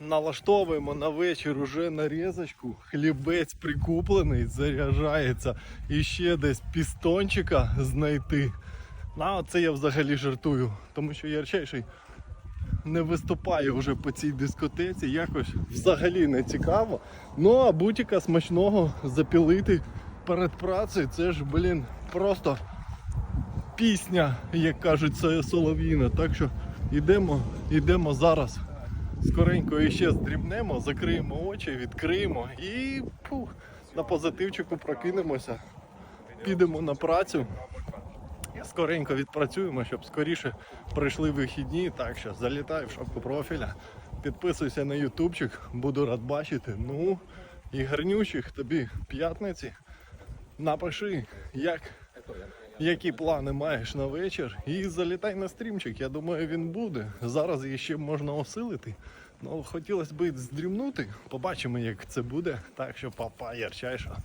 Налаштовуємо на вечір уже нарізочку. Хлібець прикуплений, заряджається. І ще десь пістончика знайти. На це я взагалі жартую, тому що ярчайший не виступає вже по цій дискотеці, якось взагалі не цікаво. Ну а бутіка смачного запілити перед працею, це ж, блін, просто пісня, як кажуть, це солов'їна. Так що йдемо, йдемо зараз. Скоренько іще здрібнемо, закриємо очі, відкриємо і пух, на позитивчику прокинемося. Підемо на працю. Скоренько відпрацюємо, щоб скоріше прийшли вихідні. Так що залітай в шапку профіля, підписуйся на ютубчик, буду рад бачити. Ну і гарнючих тобі п'ятниці. Напиши, як, які плани маєш на вечір. І залітай на стрімчик. Я думаю, він буде. Зараз її ще можна осилити. Ну, хотілося б здрімнути. Побачимо, як це буде. Так що папа, ярчайша.